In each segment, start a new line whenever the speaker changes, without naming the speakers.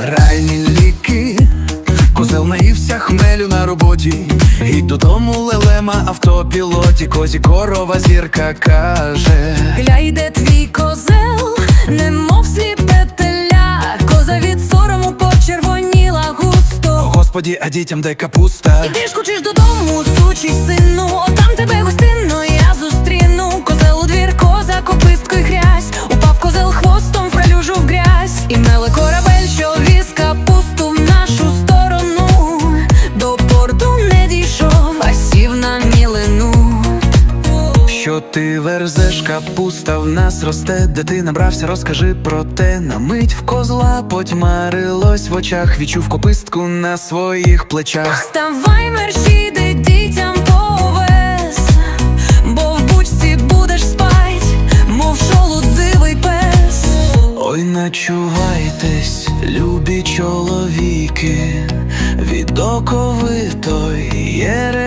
Реальні ліки, козел наївся хмелю на роботі, і додому лелема автопілоті, козі корова зірка каже.
Гля йде твій козел, немов сліпе теля, коза від сорому почервоніла густо.
Господі, а дітям дай капуста.
Ти ж кучиш додому, сучий сину, хвостом, фралюжу в грязь. І меле корабель, що віз капусту в нашу сторону. До порту не дійшов, а сів на мілину.
Що ти верзеш, капуста в нас росте, де ти набрався, розкажи про те. На мить в козла потьмарилось в очах, відчув копистку на своїх плечах.
Вставай, мерщій,
Ой, начувайтесь, любі чоловіки, від оковитої є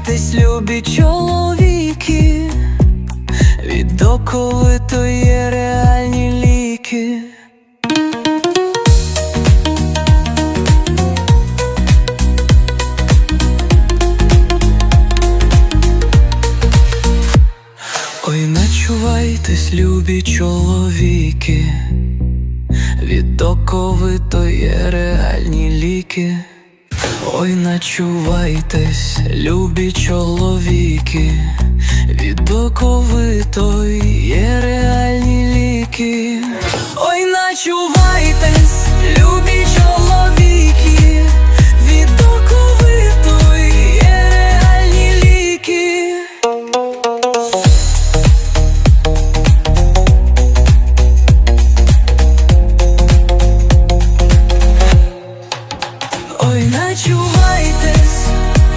начувайтесь, любі чоловіки, від оковитої є реальні ліки.
Ой, начувайтесь, любі чоловіки, від оковитої є реальні ліки. Ой, начувайтесь, любі чоловіки, від оковитої є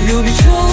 Ой, начувайтесь, любі чоловіки